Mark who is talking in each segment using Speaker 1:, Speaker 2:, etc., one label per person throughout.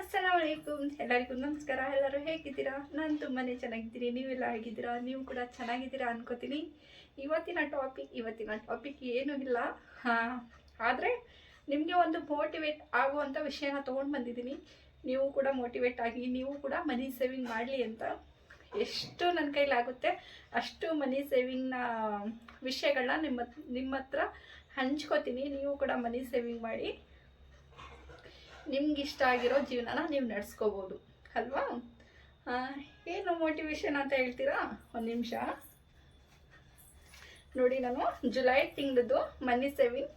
Speaker 1: ಅಸ್ಸಲಾಮ್ ಅಲೈಕುಮ್ ಎಲ್ಲರಿಗೂ ನಮಸ್ಕಾರ. ಎಲ್ಲರೂ ಹೇಗಿದ್ದೀರಾ? ನಾನು ತುಂಬಾ ಚೆನ್ನಾಗಿದ್ದೀನಿ. ನೀವೆಲ್ಲ ಹೇಗಿದ್ದೀರಾ? ನೀವು ಕೂಡ ಚೆನ್ನಾಗಿದ್ದೀರಾ ಅನ್ಕೋತೀನಿ. ಇವತ್ತಿನ ಟಾಪಿಕ್ ಇವತ್ತಿನ ಟಾಪಿಕ್ ಏನೂ ಇಲ್ಲ. ಆದರೆ ನಿಮಗೆ ಒಂದು ಮೋಟಿವೇಟ್ ಆಗುವಂಥ ವಿಷಯನ ತೊಗೊಂಡು ಬಂದಿದ್ದೀನಿ. ನೀವು ಕೂಡ ಮೋಟಿವೇಟ್ ಆಗಿ, ನೀವು ಕೂಡ ಮನಿ ಸೇವಿಂಗ್ ಮಾಡಲಿ ಅಂತ. ಎಷ್ಟು ನನ್ನ ಕೈಲಾಗುತ್ತೆ ಅಷ್ಟು ಮನಿ ಸೇವಿಂಗ್ನ ವಿಷಯಗಳನ್ನ ನಿಮ್ಮ ನಿಮ್ಮ ಹತ್ರ ಹಂಚ್ಕೋತೀನಿ. ನೀವು ಕೂಡ ಮನಿ ಸೇವಿಂಗ್ ಮಾಡಿ. ನಿಮ್ಗೆ ಇಷ್ಟ ಆಗಿರೋ ಜೀವನನ ನೀವು ನಡೆಸ್ಕೋಬೋದು. ಅಲ್ವಾ? ಏನು ಮೋಟಿವೇಶನ್ ಅಂತ ಹೇಳ್ತೀರಾ? ಒಂದು ನಿಮಿಷ. ನೋಡಿ ನಾನು ಜುಲೈ ತಿಂಗಳದ್ದು ಮನಿ ಸೇವಿಂಗ್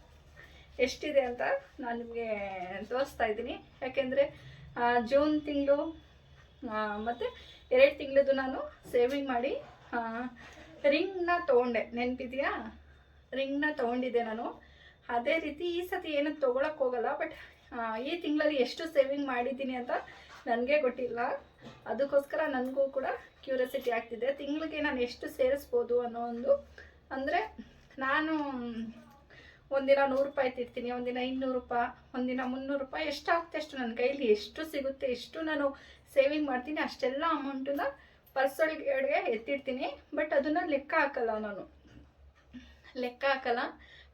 Speaker 1: ಎಷ್ಟಿದೆ ಅಂತ ನಾನು ನಿಮಗೆ ತೋರಿಸ್ತಾ ಇದ್ದೀನಿ. ಯಾಕೆಂದರೆ ಜೂನ್ ತಿಂಗಳು ಮತ್ತು ಎರಡು ತಿಂಗಳದ್ದು ನಾನು ಸೇವಿಂಗ್ ಮಾಡಿ ರಿಂಗ್ನ ತೊಗೊಂಡೆ. ನೆನಪಿದೆಯಾ? ರಿಂಗ್ನ ತೊಗೊಂಡಿದ್ದೆ ನಾನು. ಅದೇ ರೀತಿ ಈ ಸತಿ ಏನು ತೊಗೊಳಕ್ಕೆ ಹೋಗಲ್ಲ, ಬಟ್ ಈ ತಿಂಗಳಲ್ಲಿ ಎಷ್ಟು ಸೇವಿಂಗ್ ಮಾಡಿದ್ದೀನಿ ಅಂತ ನನಗೆ ಗೊತ್ತಿಲ್ಲ. ಅದಕ್ಕೋಸ್ಕರ ನನಗೂ ಕೂಡ ಕ್ಯೂರಿಯಾಸಿಟಿ ಆಗ್ತಿದೆ. ತಿಂಗಳಿಗೆ ನಾನು ಎಷ್ಟು ಸೇರಿಸ್ಬೋದು ಅನ್ನೋ ಒಂದು, ಅಂದರೆ ನಾನು ಒಂದಿನ ನೂರು ರೂಪಾಯಿ ತಿರ್ತೀನಿ, ಒಂದಿನ ಇನ್ನೂರು ರೂಪಾಯಿ, ಒಂದಿನ ಮುನ್ನೂರು ರೂಪಾಯಿ ಎಷ್ಟು ಆಗುತ್ತೆ ಅಷ್ಟು ನನ್ನ ಕೈಲಿ, ಎಷ್ಟು ಸಿಗುತ್ತೆ, ಎಷ್ಟು ನಾನು ಸೇವಿಂಗ್ ಮಾಡ್ತೀನಿ, ಅಷ್ಟೆಲ್ಲ ಅಮೌಂಟನ್ನ ಪರ್ಸೊಳಗಡೆ ಎತ್ತಿಡ್ತೀನಿ. ಬಟ್ ಅದನ್ನು ಲೆಕ್ಕ ಹಾಕಲ್ಲ ನಾನು. ಲೆಕ್ಕ ಹಾಕಲ್ಲ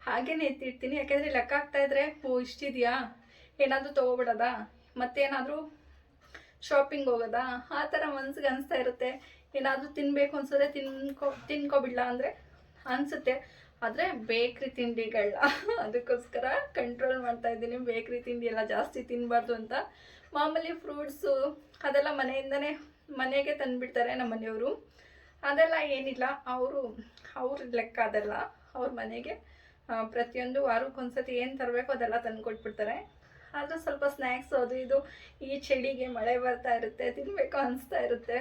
Speaker 1: ಹಾಗೇ ಎತ್ತಿಡ್ತೀನಿ. ಯಾಕೆಂದರೆ ಲೆಕ್ಕ ಹಾಕ್ತಾ ಇದ್ರೆ, ಓ, ಇಷ್ಟಿದೆಯಾ? ಏನಾದರೂ ತೊಗೊಬಿಡೋದಾ? ಮತ್ತೇನಾದರೂ ಶಾಪಿಂಗ್ ಹೋಗೋದಾ? ಆ ಥರ ಮನ್ಸಿಗೆ ಅನಿಸ್ತಾ ಇರುತ್ತೆ. ಏನಾದರೂ ತಿನ್ನಬೇಕು ಅನ್ಸಿದ್ರೆ ತಿನ್ಕೊ, ತಿನ್ಕೊಬಿಡ್ಲ ಅಂದರೆ ಅನಿಸುತ್ತೆ. ಆದರೆ ಬೇಕ್ರಿ ತಿಂಡಿಗಳನ್ನ ಅದಕ್ಕೋಸ್ಕರ ಕಂಟ್ರೋಲ್ ಮಾಡ್ತಾ ಇದ್ದೀನಿ. ಬೇಕ್ರಿ ತಿಂಡಿ ಎಲ್ಲ ಜಾಸ್ತಿ ತಿನ್ನಬಾರ್ದು ಅಂತ. ಮಾಮೂಲಿ ಫ್ರೂಟ್ಸು ಅದೆಲ್ಲ ಮನೆಯಿಂದನೇ, ಮನೆಗೆ ತಂದುಬಿಡ್ತಾರೆ ನಮ್ಮ ಮನೆಯವರು. ಅದೆಲ್ಲ ಏನಿಲ್ಲ. ಅವರು, ಅವ್ರ ಲೆಕ್ಕ ಅದೆಲ್ಲ. ಅವ್ರ ಮನೆಗೆ ಪ್ರತಿಯೊಂದು ವಾರಕ್ಕೊಂದ್ಸತಿ ಏನು ತರಬೇಕು ಅದೆಲ್ಲ ತಂದು ಕೊಟ್ಬಿಡ್ತಾರೆ ಆದರೂ ಸ್ವಲ್ಪ ಸ್ನ್ಯಾಕ್ಸ್ ಅದು ಇದು ಈ ಚಳಿಗೆ ಮಳೆ ಬರ್ತಾ ಇರುತ್ತೆ ತಿನ್ನಬೇಕು ಅನಿಸ್ತಾ ಇರುತ್ತೆ.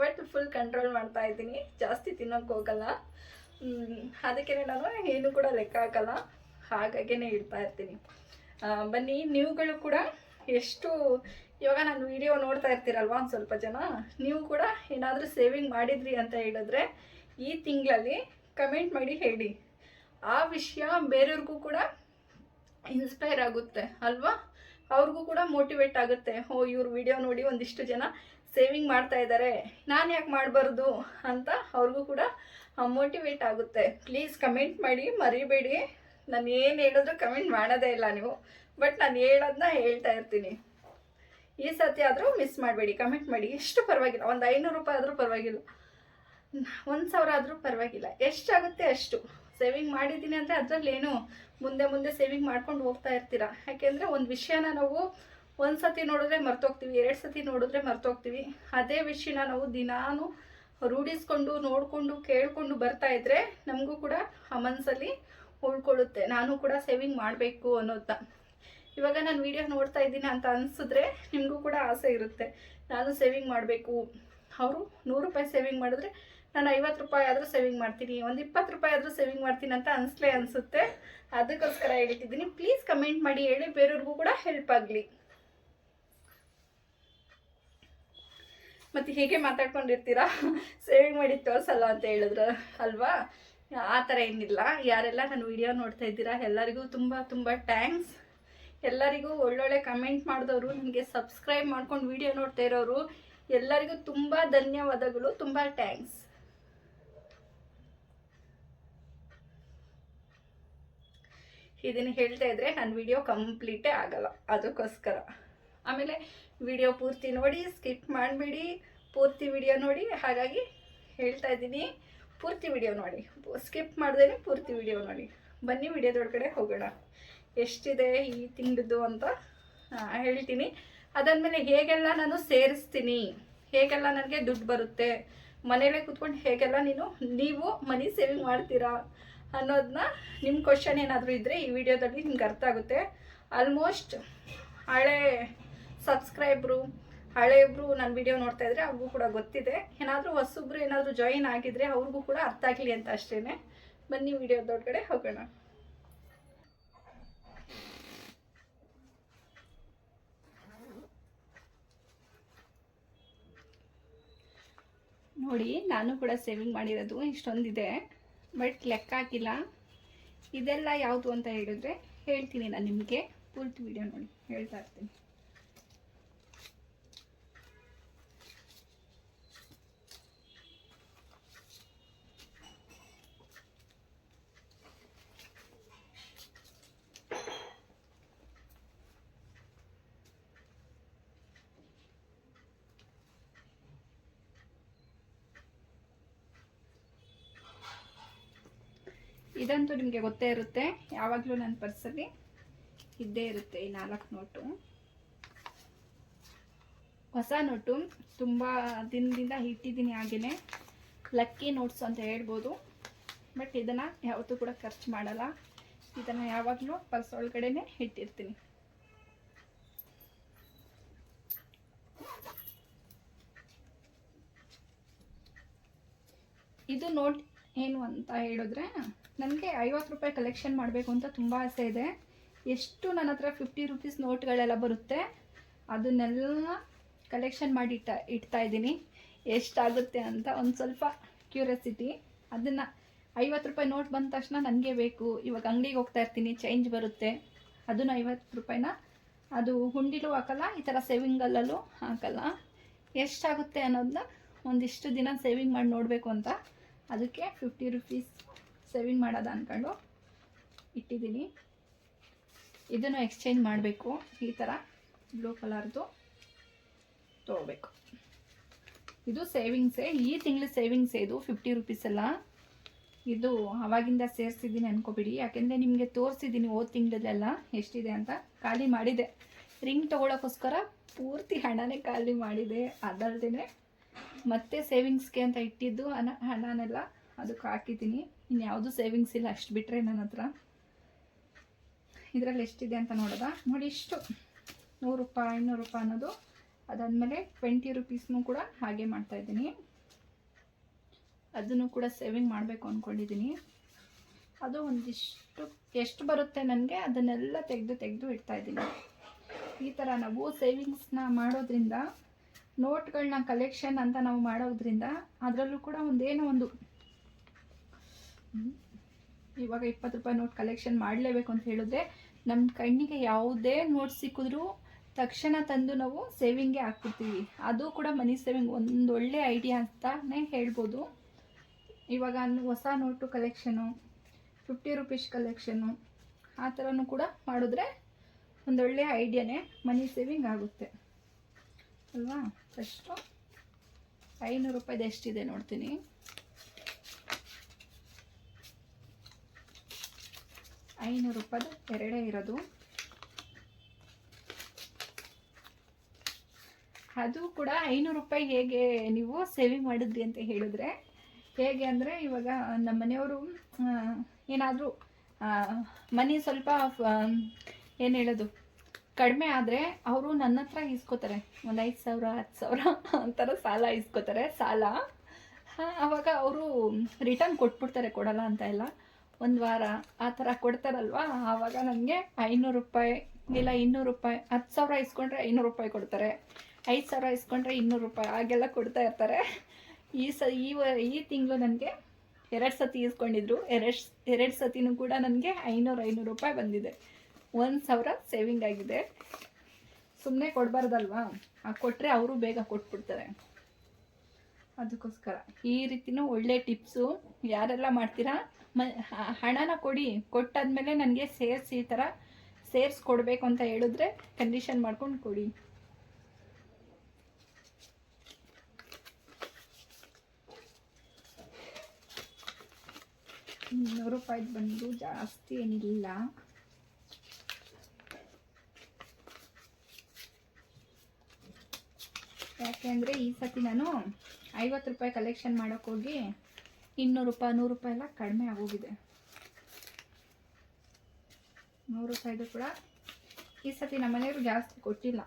Speaker 1: ಬಟ್ ಫುಲ್ ಕಂಟ್ರೋಲ್ ಮಾಡ್ತಾ ಇದ್ದೀನಿ. ಜಾಸ್ತಿ ತಿನ್ನೋಕೆ ಹೋಗಲ್ಲ. ಅದಕ್ಕೆ ನಾನು ಏನು ಕೂಡ ಲೆಕ್ಕ ಹಾಕಲ್ಲ. ಹಾಗಾಗೇ ಇಡ್ತಾ ಇರ್ತೀನಿ. ಬನ್ನಿ, ನೀವುಗಳು ಕೂಡ ಎಷ್ಟು, ಇವಾಗ ನಾನು ವಿಡಿಯೋ ನೋಡ್ತಾ ಇರ್ತೀರಲ್ವಾ ಒಂದು ಸ್ವಲ್ಪ ಜನ? ನೀವು ಕೂಡ ಏನಾದರೂ ಸೇವಿಂಗ್ ಮಾಡಿದ್ರಿ ಅಂತ ಹೇಳಿದ್ರೆ ಈ ತಿಂಗಳಲ್ಲಿ ಕಮೆಂಟ್ ಮಾಡಿ ಹೇಳಿ. ಆ ವಿಷಯ ಬೇರೆಯವ್ರಿಗೂ ಕೂಡ ಇನ್ಸ್ಪೈರ್ ಆಗುತ್ತೆ, ಅಲ್ವಾ? ಅವ್ರಿಗೂ ಕೂಡ ಮೋಟಿವೇಟ್ ಆಗುತ್ತೆ. ಓ ಇವ್ರ ವಿಡಿಯೋ ನೋಡಿ ಒಂದಿಷ್ಟು ಜನ ಸೇವಿಂಗ್ ಮಾಡ್ತಾ ಇದ್ದಾರೆ ನಾನು ಯಾಕೆ ಮಾಡಬಾರ್ದು ಅಂತ ಅವ್ರಿಗೂ ಕೂಡ ಮೋಟಿವೇಟ್ ಆಗುತ್ತೆ. ಪ್ಲೀಸ್ ಕಮೆಂಟ್ ಮಾಡಿ, ಮರಿಬೇಡಿ. ನಾನು ಏನು ಹೇಳಿದ್ರು ಕಮೆಂಟ್ ಮಾಡೋದೇ ಇಲ್ಲ ನೀವು. ಬಟ್ ನಾನು ಹೇಳೋದನ್ನ ಹೇಳ್ತಾ ಇರ್ತೀನಿ. ಈ ಸತಿ ಆದರೂ ಮಿಸ್ ಮಾಡಬೇಡಿ. ಕಮೆಂಟ್ ಮಾಡಿ. ಎಷ್ಟು ಪರವಾಗಿಲ್ಲ. ಒಂದು ಐನೂರು ರೂಪಾಯಿ ಆದರೂ ಪರವಾಗಿಲ್ಲ. ಒಂದು ಸಾವಿರ ಆದರೂ ಪರವಾಗಿಲ್ಲ. ಎಷ್ಟಾಗುತ್ತೆ ಅಷ್ಟು. ಸೇವಿಂಗ್ ಮಾಡಿದ್ದೀನಿ ಅಂದರೆ ಅದರಲ್ಲೇನು ಮುಂದೆ ಮುಂದೆ ಸೇವಿಂಗ್ ಮಾಡ್ಕೊಂಡು ಹೋಗ್ತಾ ಇರ್ತೀರ? ಯಾಕೆಂದರೆ ಒಂದು ವಿಷಯನ ನಾವು ಒಂದು ಸತಿ ನೋಡಿದ್ರೆ ಮರ್ತೋಗ್ತೀವಿ, ಎರಡು ಸತಿ ನೋಡಿದ್ರೆ ಮರ್ತೋಗ್ತೀವಿ. ಅದೇ ವಿಷಯನ ನಾವು ದಿನಾನು ರೂಢಿಸ್ಕೊಂಡು, ನೋಡಿಕೊಂಡು, ಕೇಳಿಕೊಂಡು ಬರ್ತಾ ಇದ್ರೆ ನಮಗೂ ಕೂಡ ಆ ಮನಸ್ಸಲ್ಲಿ ಉಳ್ಕೊಳ್ಳುತ್ತೆ. ನಾನು ಕೂಡ ಸೇವಿಂಗ್ ಮಾಡಬೇಕು ಅನ್ನೋದ ಇವಾಗ ನಾನು ವಿಡಿಯೋ ನೋಡ್ತಾ ಇದ್ದೀನಿ ಅಂತ ಅನಿಸಿದ್ರೆ ನಿಮಗೂ ಕೂಡ ಆಸೆ ಇರುತ್ತೆ. ನಾನು ಸೇವಿಂಗ್ ಮಾಡಬೇಕು. ಅವರು ನೂರು ರೂಪಾಯಿ ಸೇವಿಂಗ್ ಮಾಡಿದ್ರೆ ನಾನು ಐವತ್ತು ರೂಪಾಯಿ ಆದರೂ ಸೇವಿಂಗ್ ಮಾಡ್ತೀನಿ, ಒಂದು ಇಪ್ಪತ್ತು ರೂಪಾಯಿ ಆದರೂ ಸೇವಿಂಗ್ ಮಾಡ್ತೀನಿ ಅಂತ ಅನಿಸ್ಲೇ ಅನಿಸುತ್ತೆ. ಅದಕ್ಕೋಸ್ಕರ ಹೇಳ್ತಿದ್ದೀನಿ ಪ್ಲೀಸ್ ಕಮೆಂಟ್ ಮಾಡಿ, ಹೇಳಿ ಬೇರೆಯವ್ರಿಗೂ ಕೂಡ ಹೆಲ್ಪ್ ಆಗಲಿ. ಮತ್ತು ಹೀಗೆ ಮಾತಾಡ್ಕೊಂಡಿರ್ತೀರಾ? ಸೇವಿಂಗ್ ಮಾಡಿ ತೋರಿಸಲ್ಲ ಅಂತ ಹೇಳಿದ್ರು ಅಲ್ವಾ? ಆ ಥರ ಏನಿಲ್ಲ. ಯಾರೆಲ್ಲ ನನ್ನ ವಿಡಿಯೋ ನೋಡ್ತಾ ಇದ್ದೀರಾ, ಎಲ್ಲರಿಗೂ ತುಂಬ ತುಂಬ ಥ್ಯಾಂಕ್ಸ್ ಎಲ್ಲರಿಗೂ ಒಳ್ಳೊಳ್ಳೆ ಕಮೆಂಟ್ ಮಾಡಿದವರು ನನಗೆ ಸಬ್ಸ್ಕ್ರೈಬ್ ಮಾಡ್ಕೊಂಡು ವಿಡಿಯೋ ನೋಡ್ತಾ ಇರೋರು, ಎಲ್ಲರಿಗೂ ತುಂಬ ಧನ್ಯವಾದಗಳು, ತುಂಬ ಥ್ಯಾಂಕ್ಸ್ ಇದನ್ನು ಹೇಳ್ತಾ ಇದ್ರೆ ನನ್ನ ವಿಡಿಯೋ ಕಂಪ್ಲೀಟೇ ಆಗಲ್ಲ. ಅದಕ್ಕೋಸ್ಕರ. ಆಮೇಲೆ ವಿಡಿಯೋ ಪೂರ್ತಿ ನೋಡಿ ಸ್ಕಿಪ್ ಮಾಡಬೇಡಿ. ಪೂರ್ತಿ ವಿಡಿಯೋ ನೋಡಿ. ಹಾಗಾಗಿ ಹೇಳ್ತಾ ಇದ್ದೀನಿ, ಪೂರ್ತಿ ವಿಡಿಯೋ ನೋಡಿ. ಸ್ಕಿಪ್ ಮಾಡ್ದೇ ಪೂರ್ತಿ ವಿಡಿಯೋ ನೋಡಿ. ಬನ್ನಿ ವಿಡಿಯೋದೊಳಗಡೆ ಹೋಗೋಣ. ಎಷ್ಟಿದೆ ಈ ತಿಂಡಿದ್ದು ಅಂತ ಹೇಳ್ತೀನಿ. ಅದಾದಮೇಲೆ ಹೇಗೆಲ್ಲ ನಾನು ಸೇರಿಸ್ತೀನಿ? ಹೇಗೆಲ್ಲ ನನಗೆ ದುಡ್ಡು ಬರುತ್ತೆ? ಮನೇಲೇ ಕೂತ್ಕೊಂಡು ಹೇಗೆಲ್ಲ ನೀನು, ನೀವು ಮನಿ ಸೇವಿಂಗ್ ಮಾಡ್ತೀರಾ? ಅನ್ನೋದನ್ನ ನಿಮ್ಮ ಕ್ವಶನ್ ಏನಾದರೂ ಇದ್ದರೆ ಈ ವಿಡಿಯೋದಲ್ಲಿ ನಿಮ್ಗೆ ಅರ್ಥ ಆಗುತ್ತೆ. ಆಲ್ಮೋಸ್ಟ್ ಹಳೆ ಸಬ್ಸ್ಕ್ರೈಬ್ರು ಹಳೆಯೊಬ್ರು ನನ್ನ ವಿಡಿಯೋ ನೋಡ್ತಾ ಇದ್ರೆ ಅವ್ರಿಗೂ ಕೂಡ ಗೊತ್ತಿದೆ. ಏನಾದರೂ ಹೊಸಬ್ರು ಏನಾದರೂ ಜಾಯಿನ್ ಆಗಿದ್ರೆ ಅವ್ರಿಗೂ ಕೂಡ ಅರ್ಥ ಆಗಲಿ ಅಂತ ಅಷ್ಟೇ ಬನ್ನಿ ವಿಡಿಯೋದೊಳಗಡೆ ಹೋಗೋಣ. ನೋಡಿ, ನಾನು ಕೂಡ ಸೇವಿಂಗ್ ಮಾಡಿರೋದು ಇಷ್ಟೊಂದಿದೆ. ಬಟ್ ಲೆಕ್ಕ ಹಾಕಿಲ್ಲ. ಇದೆಲ್ಲ ಯಾವುದು ಅಂತ ಹೇಳಿದ್ರೆ ಹೇಳ್ತೀನಿ ನಾನು ನಿಮಗೆ. ಪೂರ್ತಿ ವಿಡಿಯೋ ನೋಡಿ, ಹೇಳ್ತಾ ಇರ್ತೀನಿ. ಇದಂತೂ ನಿಮಗೆ ಗೊತ್ತೇ ಇರುತ್ತೆ. ಯಾವಾಗಲೂ ನನ್ನ ಪರ್ಸಲ್ಲಿ ಇದ್ದೇ ಇರುತ್ತೆ ಈ ನಾಲ್ಕು ನೋಟು. ಹೊಸ ನೋಟು. ತುಂಬ ದಿನದಿಂದ ಇಟ್ಟಿದ್ದೀನಿ ಹಾಗೆಯೇ ಲಕ್ಕಿ ನೋಟ್ಸ್ ಅಂತ ಹೇಳ್ಬೋದು. ಬಟ್ ಇದನ್ನು ಯಾವತ್ತೂ ಕೂಡ ಖರ್ಚು ಮಾಡಲ್ಲ. ಇದನ್ನು ಯಾವಾಗಲೂ ಪರ್ಸ್ ಒಳಗಡೆನೆ ಇಟ್ಟಿರ್ತೀನಿ. ಇದು ನೋಟ್ ಏನು ಅಂತ ಹೇಳಿದ್ರೆ ನನಗೆ ಐವತ್ತು ರೂಪಾಯಿ ಕಲೆಕ್ಷನ್ ಮಾಡಬೇಕು ಅಂತ ತುಂಬ ಆಸೆ ಇದೆ. ಎಷ್ಟು ನನ್ನ ಹತ್ರ ಫಿಫ್ಟಿ ರುಪೀಸ್ ನೋಟ್ಗಳೆಲ್ಲ ಬರುತ್ತೆ, ಅದನ್ನೆಲ್ಲ ಕಲೆಕ್ಷನ್ ಮಾಡಿ ಇಟ್ಟ, ಇಡ್ತಾ ಇದ್ದೀನಿ. ಎಷ್ಟಾಗುತ್ತೆ ಅಂತ ಒಂದು ಸ್ವಲ್ಪ ಕ್ಯೂರಿಯಾಸಿಟಿ ಅದನ್ನು ಐವತ್ತು ರೂಪಾಯಿ ನೋಟ್ ಬಂದ ತಕ್ಷಣ ನನಗೆ ಬೇಕು. ಇವಾಗ ಅಂಗಡಿಗೆ ಹೋಗ್ತಾ ಇರ್ತೀನಿ ಚೇಂಜ್ ಬರುತ್ತೆ. ಅದನ್ನು ಐವತ್ತು ರೂಪಾಯಿನ ಅದು ಹುಂಡಿಲೂ ಹಾಕಲ್ಲ, ಈ ಥರ ಸೇವಿಂಗಲ್ಲೂ ಹಾಕಲ್ಲ. ಎಷ್ಟಾಗುತ್ತೆ ಅನ್ನೋದನ್ನ ಒಂದಿಷ್ಟು ದಿನ ಸೇವಿಂಗ್ ಮಾಡಿ ನೋಡಬೇಕು ಅಂತ. ಅದಕ್ಕೆ ಫಿಫ್ಟಿ ರುಪೀಸ್ ಸೇವಿಂಗ್ ಮಾಡೋದು ಅಂದ್ಕೊಂಡು ಇಟ್ಟಿದ್ದೀನಿ. ಇದನ್ನು ಎಕ್ಸ್ಚೇಂಜ್ ಮಾಡಬೇಕು. ಈ ಥರ ಬ್ಲೂ ಕಲರ್ದು ತೊಗೋಬೇಕು ಇದು ಸೇವಿಂಗ್ಸೇ ಈ ತಿಂಗಳು ಸೇವಿಂಗ್ಸೇ ಇದು. ಫಿಫ್ಟಿ ರುಪೀಸ್ ಎಲ್ಲ ಇದು ಅವಾಗಿಂದ ಸೇರಿಸಿದ್ದೀನಿ ಅನ್ಕೋಬಿಡಿ. ಯಾಕೆಂದರೆ ನಿಮಗೆ ತೋರಿಸಿದ್ದೀನಿ ಓದ್ ತಿಂಗಳಲ್ಲೆಲ್ಲ ಎಷ್ಟಿದೆ ಅಂತ. ಖಾಲಿ ಮಾಡಿದೆ. ರಿಂಗ್ ತೊಗೊಳಕ್ಕೋಸ್ಕರ ಪೂರ್ತಿ ಹಣನೇ ಖಾಲಿ ಮಾಡಿದೆ. ಅದಲ್ದೇ ಮತ್ತೆ ಸೇವಿಂಗ್ಸ್ಗೆ ಅಂತ ಇಟ್ಟಿದ್ದು ಹಣ ಹಣನೆಲ್ಲ ಅದಕ್ಕೆ ಹಾಕಿದ್ದೀನಿ ಇನ್ನು ಯಾವುದು ಸೇವಿಂಗ್ಸ್ ಇಲ್ಲ, ಅಷ್ಟು ಬಿಟ್ಟರೆ ನನ್ನ ಹತ್ರ. ಇದರಲ್ಲಿ ಎಷ್ಟಿದೆ ಅಂತ ನೋಡೋದ? ನೋಡಿ ಇಷ್ಟು. ನೂರು ರೂಪಾಯಿ ಐನೂರು ರೂಪಾಯಿ ಅನ್ನೋದು. ಅದಾದಮೇಲೆ ಟ್ವೆಂಟಿ ರುಪೀಸ್ನೂ ಕೂಡ ಹಾಗೆ ಮಾಡ್ತಾಯಿದ್ದೀನಿ ಅದನ್ನು ಕೂಡ ಸೇವಿಂಗ್ ಮಾಡಬೇಕು ಅಂದ್ಕೊಂಡಿದ್ದೀನಿ ಅದು ಒಂದಿಷ್ಟು, ಎಷ್ಟು ಬರುತ್ತೆ ನನಗೆ, ಅದನ್ನೆಲ್ಲ ತೆಗೆದು ತೆಗೆದು ಇಡ್ತಾಯಿದ್ದೀನಿ ಈ ಥರ ನಾವು ಸೇವಿಂಗ್ಸ್ನ ಮಾಡೋದ್ರಿಂದ ನೋಟ್ಗಳನ್ನ ಕಲೆಕ್ಷನ್ ಅಂತ ನಾವು ಮಾಡೋದ್ರಿಂದ, ಅದರಲ್ಲೂ ಕೂಡ ಒಂದೇನೋ ಒಂದು ಇವಾಗ ಇಪ್ಪತ್ತು ರೂಪಾಯಿ ನೋಟ್ ಕಲೆಕ್ಷನ್ ಮಾಡಲೇಬೇಕು ಅಂತ ಹೇಳಿದ್ರೆ ನಮ್ಮ ಕಣ್ಣಿಗೆ ಯಾವುದೇ ನೋಟ್ ಸಿಕ್ಕಿದ್ರೂ ತಕ್ಷಣ ತಂದು ನಾವು ಸೇವಿಂಗ್ಗೆ ಹಾಕ್ಬಿಡ್ತೀವಿ. ಅದು ಕೂಡ ಮನಿ ಸೇವಿಂಗ್ ಒಂದು ಐಡಿಯಾ ಅಂತಾನೆ ಹೇಳ್ಬೋದು. ಇವಾಗ ಹೊಸ note collection fifty rupees collection ಆ ಥರನೂ ಕೂಡ ಮಾಡಿದ್ರೆ ಒಂದೊಳ್ಳೆ ಐಡಿಯಾನೇ ಮನಿ ಸೇವಿಂಗ್ ಆಗುತ್ತೆ. ಅಲ್ವಾ? ಫಸ್ಟು ಐನೂರು ರೂಪಾಯಿದು ಎಷ್ಟಿದೆ ನೋಡ್ತೀನಿ. ಐನೂರು ರೂಪಾಯಿದು ಎರಡೇ ಇರೋದು. ಅದು ಕೂಡ ಐನೂರು ರೂಪಾಯಿ ಹೇಗೆ ನೀವು ಸೇವಿಂಗ್ ಮಾಡಿದ್ರಿ ಅಂತ ಹೇಳಿದ್ರೆ, ಹೇಗೆ ಅಂದರೆ ಇವಾಗ ನಮ್ಮ ಮನೆಯವರು ಏನಾದರೂ ಮನೆ ಸ್ವಲ್ಪ ಏನು ಹೇಳೋದು, ಕಡಿಮೆ ಆದರೆ ಅವರು ನನ್ನ ಹತ್ರ ಇಸ್ಕೋತಾರೆ ಒಂದು ಐದು ಸಾವಿರ, ಹತ್ತು ಸಾವಿರ ಒಂಥರ ಸಾಲ ಇಸ್ಕೋತಾರೆ ಸಾಲ. ಆವಾಗ ಅವರು ರಿಟರ್ನ್ ಕೊಟ್ಬಿಡ್ತಾರೆ, ಕೊಡಲ್ಲ ಅಂತ ಇಲ್ಲ ಒಂದು ವಾರ ಆ ಥರ ಕೊಡ್ತಾರಲ್ವಾ? ಆವಾಗ ನನಗೆ ಐನೂರು ರೂಪಾಯಿ, ಇಲ್ಲ ಇನ್ನೂರು ರೂಪಾಯಿ, ಹತ್ತು ಸಾವಿರ ಇಸ್ಕೊಂಡ್ರೆ ಐನೂರು ರೂಪಾಯಿ ಕೊಡ್ತಾರೆ. ಐದು ಸಾವಿರ ಇಸ್ಕೊಂಡ್ರೆ ಇನ್ನೂರು ರೂಪಾಯಿ, ಹಾಗೆಲ್ಲ ಕೊಡ್ತಾ ಇರ್ತಾರೆ. ಈ ಸ, ಈ ಈ ತಿಂಗಳು ನನಗೆ ಎರಡು ಸತಿ ಇಸ್ಕೊಂಡಿದ್ರು. ಎರಡು ಎರಡು ಸತಿನೂ ಕೂಡ ನನಗೆ ಐನೂರು ಐನೂರು ರೂಪಾಯಿ ಬಂದಿದೆ. ಒಂದು ಸಾವಿರ ಸೇವಿಂಗ್ ಆಗಿದೆ. ಸುಮ್ಮನೆ ಕೊಡಬಾರ್ದಲ್ವಾ? ಆ ಕೊಟ್ಟರೆ ಅವರು ಬೇಗ ಕೊಟ್ಬಿಡ್ತಾರೆ. ಅದಕ್ಕೋಸ್ಕರ. ಈ ರೀತಿನೂ ಒಳ್ಳೆ ಟಿಪ್ಸು. ಯಾರೆಲ್ಲ ಮಾಡ್ತೀರಾ? ಮ ಹಣನ ಕೊಡಿ. ಕೊಟ್ಟಾದ್ಮೇಲೆ ನನಗೆ ಸೇರಿಸಿ ಈ ಥರ ಸೇರಿಸಿ ಕೊಡಬೇಕು ಅಂತ ಹೇಳಿದ್ರೆ ಕಂಡೀಷನ್ ಮಾಡ್ಕೊಂಡು ಕೊಡಿ. ನೂರು ರೂಪಾಯಿದು ಬಂದು ಜಾಸ್ತಿ ಏನಿಲ್ಲ. ಯಾಕೆಂದರೆ ಈ ಸತಿ ನಾನು ಐವತ್ತು ರೂಪಾಯಿ ಕಲೆಕ್ಷನ್ ಮಾಡೋಕ್ಕೋಗಿ ಇನ್ನೂರು ರೂಪಾಯಿ, ನೂರು ರೂಪಾಯಿ ಎಲ್ಲ ಕಡಿಮೆ ಆಗೋಗಿದೆ. ನೂರು ರೂಪಾಯಿದು ಕೂಡ ಈ ಸತಿ ನಮ್ಮ ಮನೆಯವರು ಜಾಸ್ತಿ ಕೊಟ್ಟಿಲ್ಲ.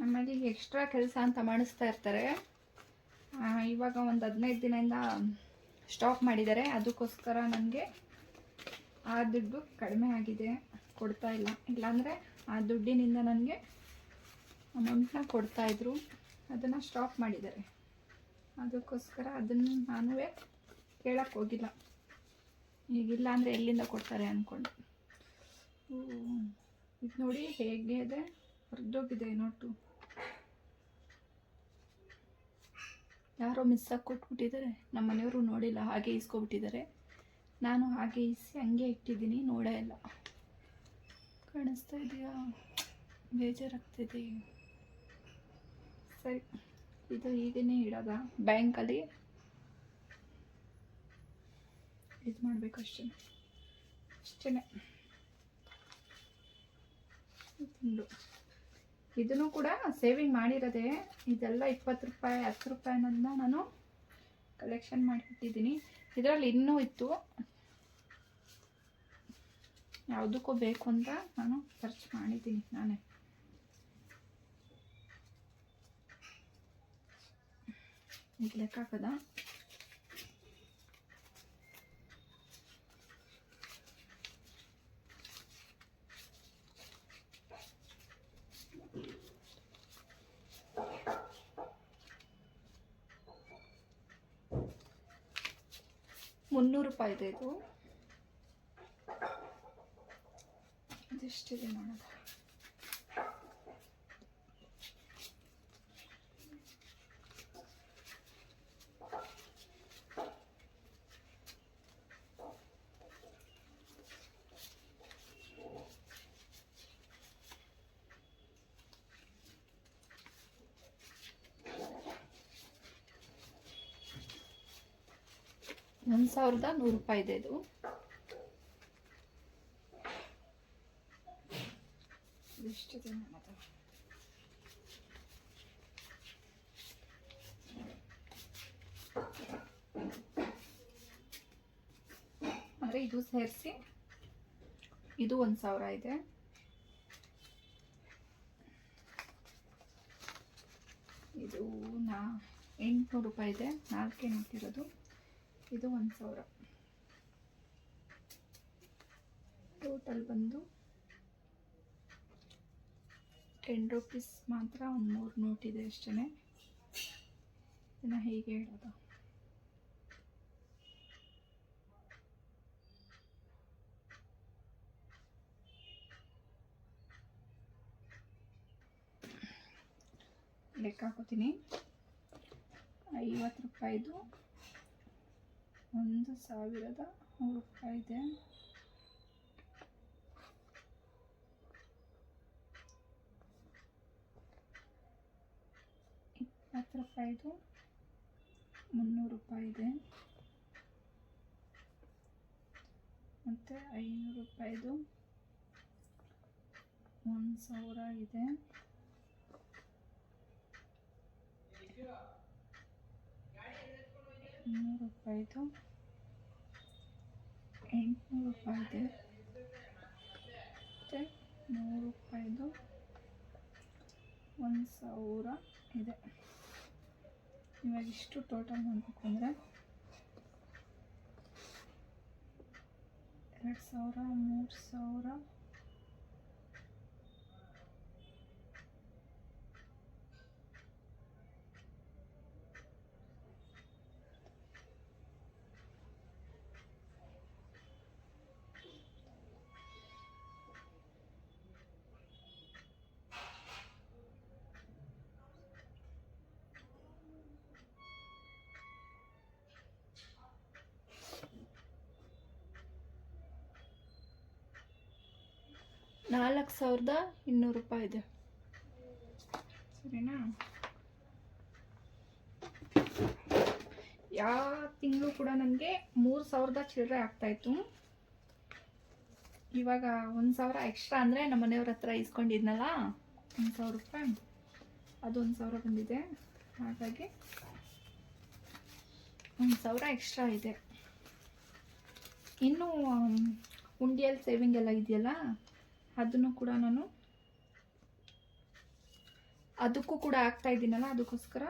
Speaker 1: ನಮ್ಮಲ್ಲಿ ಎಕ್ಸ್ಟ್ರಾ ಕೆಲಸ ಅಂತ ಮಾಡಿಸ್ತಾ ಇರ್ತಾರೆ. ಇವಾಗ ಒಂದು ಹದಿನೈದು ದಿನದಿಂದ ಸ್ಟಾಪ್ ಮಾಡಿದ್ದಾರೆ. ಅದಕ್ಕೋಸ್ಕರ ನನಗೆ ಆ ದುಡ್ಡು ಕಡಿಮೆ ಆಗಿದೆ. ಕೊಡ್ತಾ ಇಲ್ಲ. ಇಲ್ಲಾಂದರೆ ಆ ದುಡ್ಡಿನಿಂದ ನನಗೆ ಅಮೌಂಟ್ನ ಕೊಡ್ತಾಯಿದ್ರು ಅದನ್ನು ಸ್ಟಾಪ್ ಮಾಡಿದ್ದಾರೆ. ಅದಕ್ಕೋಸ್ಕರ ಅದನ್ನು ನಾನು ಕೇಳಕ್ಕೆ ಹೋಗಿಲ್ಲ. ಈಗಿಲ್ಲ ಅಂದರೆ ಎಲ್ಲಿಂದ ಕೊಡ್ತಾರೆ ಅಂದ್ಕೊಂಡು ಇದು ನೋಡಿ ಹೇಗೆ ಇದೆ. ಹೊರದೋಗಿದೆ ನೋಟು. ಯಾರೋ ಮಿಸ್ ಕೊಟ್ಬಿಟ್ಟಿದ್ದಾರೆ. ನಮ್ಮ ಮನೆಯವರು ನೋಡಿಲ್ಲ, ಹಾಗೆ ಇಸ್ಕೊಬಿಟ್ಟಿದ್ದಾರೆ ನಾನು ಹಾಗೆ ಇಸಿ ಹಂಗೆ ಇಟ್ಟಿದ್ದೀನಿ, ನೋಡೇ ಇಲ್ಲ. ಕಾಣಿಸ್ತಾ ಇದೆಯಾ? ಬೇಜಾರಾಗ್ತಿದೆ. ಸರಿ, ಇದು ಹೀಗೇ ಇಡೋದ? ಬ್ಯಾಂಕಲ್ಲಿ? ಇದು ಮಾಡಬೇಕು ಅಷ್ಟೇ. ಅಷ್ಟೇ ತಿಂಗಳು ಇದನ್ನು ಕೂಡ ಸೇವಿಂಗ್ ಮಾಡಿರೋದೆ. ಇದೆಲ್ಲ ಇಪ್ಪತ್ತು ರೂಪಾಯಿ, ಹತ್ತು ರೂಪಾಯಿ ಅನ್ನೋದನ್ನ ನಾನು ಕಲೆಕ್ಷನ್ ಮಾಡಿಬಿಟ್ಟಿದ್ದೀನಿ. ಇದರಲ್ಲಿ ಇನ್ನೂ ಇತ್ತು. ಯಾವುದಕ್ಕೂ ಬೇಕು ಅಂತ ನಾನು ಸರ್ಚ್ ಮಾಡಿದ್ದೀನಿ ನಾನೇ. ಈಗ ಲೆಕ್ಕ ಹಾಕದ? ಮುನ್ನೂರು ರೂಪಾಯಿ ಇದೆ ಇದು. ಇದೆಷ್ಟಿದೆ ನೋಡೋದು ಒಂದು ಸಾವಿರದ ನೂರು ರೂಪಾಯಿ ಇದೆ ಇದು ಎಷ್ಟಿದೆ ನಮ್ಮದು ಅಂದರೆ ಇದು ಸೇರಿಸಿ ಇದು ಒಂದು ಸಾವಿರ ಇದೆ. ಇದು ನಾ ಎಂಟುನೂರು ರೂಪಾಯಿ ಇದೆ. ನಾಲ್ಕೇ ನಿಂತಿರೋದು. ಇದು ಒಂದು ಸಾವಿರ. ಟೋಟಲ್ ಬಂದು ಟೆನ್ ರುಪೀಸ್ ಮಾತ್ರ ಒಂದು ಮೂರು ನೋಟ್ ಇದೆ ಅಷ್ಟೇ ಇನ್ನು ಹೇಗೆ ಹೇಳೋದು? ಲೆಕ್ಕ ಹಾಕೋತೀನಿ ಐವತ್ತು ರೂಪಾಯಿದು. ಒಂದು ಸಾವಿರದ ನೂರು ರೂಪಾಯಿ ಇದೆ. ಇಪ್ಪತ್ತು ರೂಪಾಯಿದು ಮುನ್ನೂರು ರೂಪಾಯಿ ಇದೆ. ಮತ್ತು ಐನೂರು ರೂಪಾಯಿದು ಒಂದು ಸಾವಿರ ಇದೆ. ನೂರು ರೂಪಾಯಿದು? ಎಂಟುನೂರು ರೂಪಾಯಿ ಇದೆ ಮತ್ತು ನೂರು ರೂಪಾಯಿದು? ಒಂದು ಸಾವಿರ ಇದೆ. ಇವಾಗ ಇಷ್ಟು ಟೋಟಲ್ ಮಾಡಬೇಕು ಅಂದರೆ ಎರಡು ಸಾವಿರ, ಮೂರು ಸಾವಿರ ನಾಲ್ಕು ಸಾವಿರದ ಇನ್ನೂರು ರೂಪಾಯಿ ಇದೆ. ಸರಿನಾ? ಯಾವ ತಿಂಗಳು ಕೂಡ ನನಗೆ ಮೂರು ಸಾವಿರದ ಚಿಲ್ಲರೆ ಆಗ್ತಾಯಿತ್ತು. ಇವಾಗ ಒಂದು ಸಾವಿರ ಎಕ್ಸ್ಟ್ರಾ ಅಂದರೆ ನಮ್ಮ ಮನೆಯವ್ರ ಹತ್ರ ಇಸ್ಕೊಂಡಿದ್ನಲ್ಲ, ಒಂದು ಸಾವಿರ ರೂಪಾಯಿ. ಅದು ಒಂದು ಸಾವಿರ ಬಂದಿದೆ. ಹಾಗಾಗಿ ಒಂದು ಸಾವಿರ ಎಕ್ಸ್ಟ್ರಾ ಇದೆ. ಇನ್ನು ಉಂಡಿಯಲ್ಲಿ ಸೇವಿಂಗ್ ಎಲ್ಲ ಇದೆಯಲ್ಲ? ಅದನ್ನು ಕೂಡ ನಾನು ಅದಕ್ಕೂ ಕೂಡ ಹಾಕ್ತಾ ಇದ್ದೀನಲ್ಲ, ಅದಕ್ಕೋಸ್ಕರ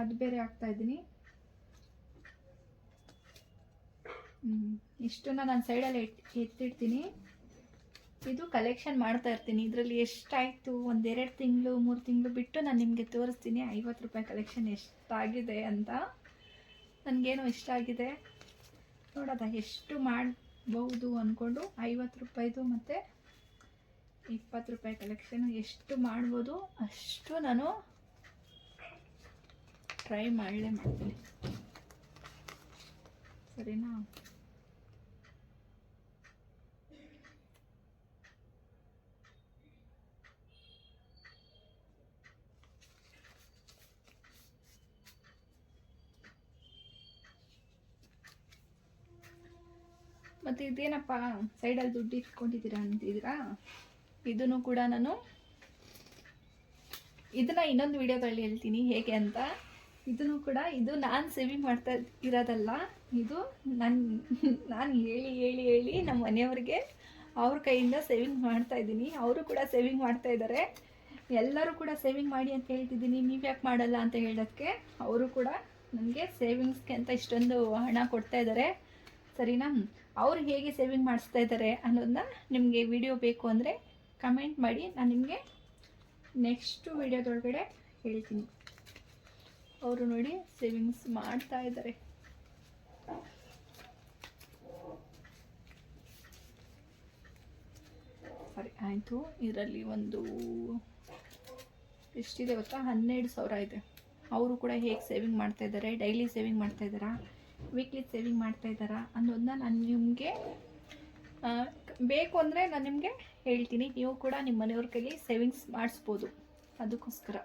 Speaker 1: ಅದು ಬೇರೆ ಹಾಕ್ತಾ ಇದ್ದೀನಿ. ಇಷ್ಟನ್ನ ನಾನು ಸೈಡಲ್ಲಿ ಎತ್, ಎತ್ತಿಡ್ತೀನಿ. ಇದು ಕಲೆಕ್ಷನ್ ಮಾಡ್ತಾ ಇರ್ತೀನಿ. ಇದರಲ್ಲಿ ಎಷ್ಟಾಯಿತು? ಒಂದೆರಡು ತಿಂಗಳು, ಮೂರು ತಿಂಗಳು ಬಿಟ್ಟು ನಾನು ನಿಮಗೆ ತೋರಿಸ್ತೀನಿ. ಐವತ್ತು ರೂಪಾಯಿ ಕಲೆಕ್ಷನ್ ಎಷ್ಟಾಗಿದೆ ಅಂತ. ನನಗೇನೋ ಇಷ್ಟ ಆಗಿದೆ? ನೋಡೋದ, ಎಷ್ಟು ಮಾಡಬಹುದು ಅಂದ್ಕೊಂಡು ಐವತ್ತು ರೂಪಾಯಿದು ಮತ್ತು ಇಪ್ಪತ್ತು ರೂಪಾಯಿ ಕಲೆಕ್ಷನ್ ಎಷ್ಟು ಮಾಡ್ಬೋದು ಅಷ್ಟು ನಾನು ಟ್ರೈ ಮಾಡಲೇ ಮಾಡ್ತೀನಿ. ಸರಿನಾ? ಮತ್ತೆ ಇದೇನಪ್ಪ ಸೈಡಲ್ಲಿ ದುಡ್ಡು ಇಟ್ಕೊಂಡಿದ್ದೀರಾ ಅಂತಿದ್ದೀರಾ? ಇದನ್ನು ಕೂಡ ನಾನು ಇದನ್ನ ಇನ್ನೊಂದು ವಿಡಿಯೋದಲ್ಲಿ ಹೇಳ್ತೀನಿ. ಹೇಗೆ ಅಂತ? ಇದನ್ನು ಕೂಡ, ಇದು ನಾನು ಸೇವಿಂಗ್ ಮಾಡ್ತಾ ಇರೋದಲ್ಲ, ಇದು ನನ್ನ ನಾನು ಹೇಳಿ ಹೇಳಿ ಹೇಳಿ ನಮ್ಮ ಮನೆಯವ್ರಿಗೆ ಅವ್ರ ಕೈಯಿಂದ ಸೇವಿಂಗ್ ಮಾಡ್ತಾ ಇದ್ದೀನಿ. ಅವರು ಕೂಡ ಸೇವಿಂಗ್ ಮಾಡ್ತಾ ಇದ್ದಾರೆ. ಎಲ್ಲರೂ ಕೂಡ ಸೇವಿಂಗ್ ಮಾಡಿ ಅಂತ ಹೇಳ್ತಿದ್ದೀನಿ. ನೀವು ಯಾಕೆ ಮಾಡಲ್ಲ ಅಂತ ಹೇಳೋದಕ್ಕೆ ಅವರು ಕೂಡ ನನಗೆ ಸೇವಿಂಗ್ಸ್ಗೆ ಅಂತ ಇಷ್ಟೊಂದು ಹಣ ಕೊಡ್ತಾ ಇದ್ದಾರೆ. ಸರಿನಾ? ಅವ್ರು ಹೇಗೆ ಸೇವಿಂಗ್ ಮಾಡಿಸ್ತಾ ಇದ್ದಾರೆ ಅನ್ನೋದನ್ನ ನಿಮಗೆ ವಿಡಿಯೋ ಬೇಕು ಅಂದರೆ ಕಮೆಂಟ್ ಮಾಡಿ, ನಾನು ನಿಮಗೆ ನೆಕ್ಸ್ಟು ವಿಡಿಯೋದೊಳಗಡೆ ಹೇಳ್ತೀನಿ. ಅವರು ನೋಡಿ ಸೇವಿಂಗ್ಸ್ ಮಾಡ್ತಾ ಇದ್ದಾರೆ ಸರಿ, ಆಯಿತು. ಇದರಲ್ಲಿ ಒಂದು ಎಷ್ಟಿದೆ ಗೊತ್ತಾ? ಹನ್ನೆರಡು ಸಾವಿರ ಇದೆ. ಅವರು ಕೂಡ ಹೇಗೆ ಸೇವಿಂಗ್ ಮಾಡ್ತಾ ಇದ್ದಾರೆ ಡೈಲಿ ಸೇವಿಂಗ್ ಮಾಡ್ತಾ ಇದ್ದಾರಾ ವೀಕ್ಲಿ ಸೇವಿಂಗ್ ಮಾಡ್ತಾ ಇದ್ದಾರಾ ಅನ್ನೋದನ್ನ ನಾನು ನಿಮಗೆ ಬೇಕು ಅಂದರೆ ನಾನು ನಿಮಗೆ ಹೇಳ್ತೀನಿ. ನೀವು ಕೂಡ ನಿಮ್ಮ ಮನೆಯವ್ರ ಕೈಲಿ ಸೇವಿಂಗ್ಸ್ ಮಾಡಿಸ್ಬೋದು. ಅದಕ್ಕೋಸ್ಕರ.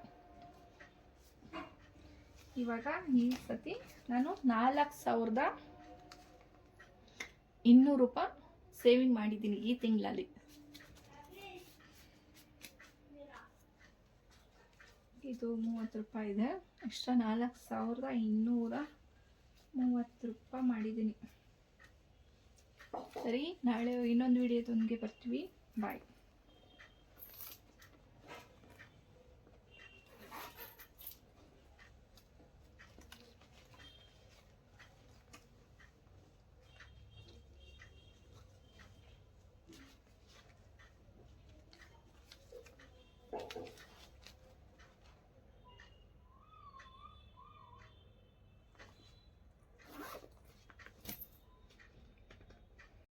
Speaker 1: ಇವಾಗ ಈ ಸತಿ ನಾನು ನಾಲ್ಕು ಸಾವಿರದ ಇನ್ನೂರು ರೂಪಾಯಿ ಸೇವಿಂಗ್ ಮಾಡಿದ್ದೀನಿ ಈ ತಿಂಗಳಲ್ಲಿ. ಇದು ಮೂವತ್ತು ರೂಪಾಯಿ ಇದೆ. ಅಷ್ಟ ನಾಲ್ಕು ಸಾವಿರದ ಇನ್ನೂರ ಮೂವತ್ತು ರೂಪಾಯಿ ಮಾಡಿದ್ದೀನಿ. ಸರಿ ನಾಳೆ ಇನ್ನೊಂದು ವಿಡಿಯೋದೊಂದಿಗೆ ಬರ್ತೀವಿ. ಬಾಯ್